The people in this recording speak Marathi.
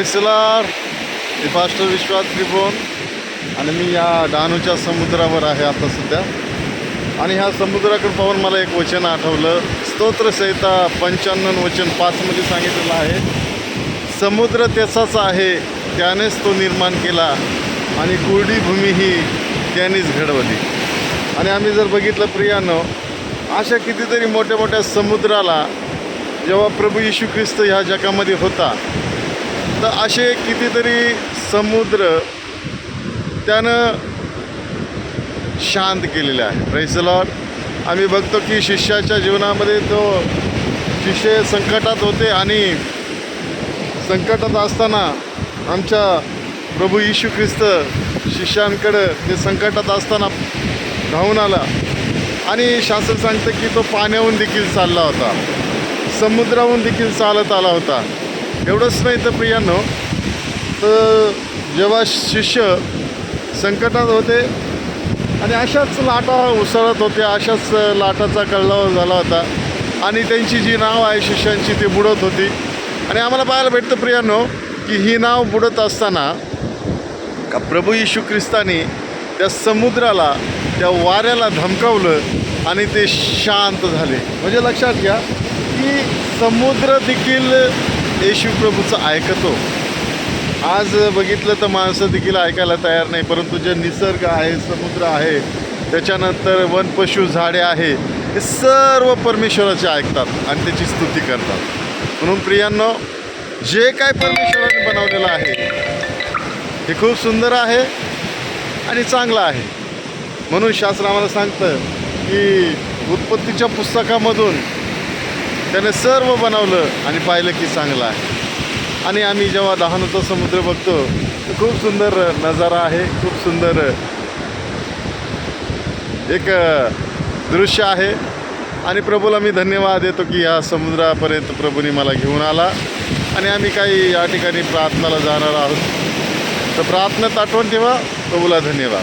प्रेसलार मी फास्टर विश्वास त्रिभुवन आणि मी या डहाणूच्या समुद्रावर आहे आता सध्या. आणि ह्या समुद्राकडे पाहून मला एक वचन आठवलं. स्तोत्रसहिता पंच्याण्णव वचन पाचमध्ये सांगितलेलं आहे. समुद्र त्याचाच आहे त्यानेच तो निर्माण केला आणि कुरडी भूमी ही त्यानेच घडवली. आणि आम्ही जर बघितलं प्रियानं अशा कितीतरी मोठ्या मोठ्या समुद्राला जेव्हा प्रभू येशू ख्रिस्त ह्या जगामध्ये होता तर असे कितीतरी समुद्र त्यानं शांत केलेले आहे. प्रेसलॉर आम्ही बघतो की शिष्याच्या जीवनामध्ये तो शिष्य संकटात होते आणि संकटात असताना आमच्या प्रभू येशू ख्रिस्त शिष्यांकडं ते संकटात असताना धावून आला. आणि शास्त्र सांगतं की तो पाण्याहून देखील चालला होता. समुद्राहून देखील चालत आला होता. एवढंच नाही तर प्रियांनो तर जेव्हा शिष्य संकटात होते आणि अशाच लाटा उसळत होत्या अशाच लाटाचा कळलाव झाला होता आणि त्यांची जी नाव आहे शिष्यांची ती बुडत होती. आणि आम्हाला पाहायला भेटतं प्रियानो की ही नाव बुडत असताना का प्रभू यशू ख्रिस्ताने त्या समुद्राला त्या वाऱ्याला धमकावलं आणि ते शांत झाले. म्हणजे लक्षात घ्या की समुद्र देखील येशू प्रभूचं ऐकतो. आज बघितलं तर माणसं देखील ऐकायला तयार नाही परंतु जे निसर्ग आहे समुद्र आहे त्याच्यानंतर वनपशु झाडे आहे हे सर्व परमेश्वराचे ऐकतात आणि त्याची स्तुती करतात. म्हणून प्रियांनो जे काय परमेश्वराने बनवलेलं आहे हे खूप सुंदर आहे आणि चांगलं आहे. म्हणून शास्त्र आम्हाला सांगतं की उत्पत्तीच्या पुस्तकामधून त्याने सर्व बनवलं आणि पाहिलं की चांगलं आहे. आणि आम्ही जेव्हा दहानूचा समुद्र बघतो तर खूप सुंदर नजारा आहे खूप सुंदर एक दृश्य आहे. आणि प्रभूला मी धन्यवाद देतो की या समुद्रापर्यंत प्रभूने मला घेऊन आला. आणि आम्ही काही या ठिकाणी प्रार्थनाला जाणार आहोत. तर प्रार्थना आठवण ठेवा. प्रभूला धन्यवाद.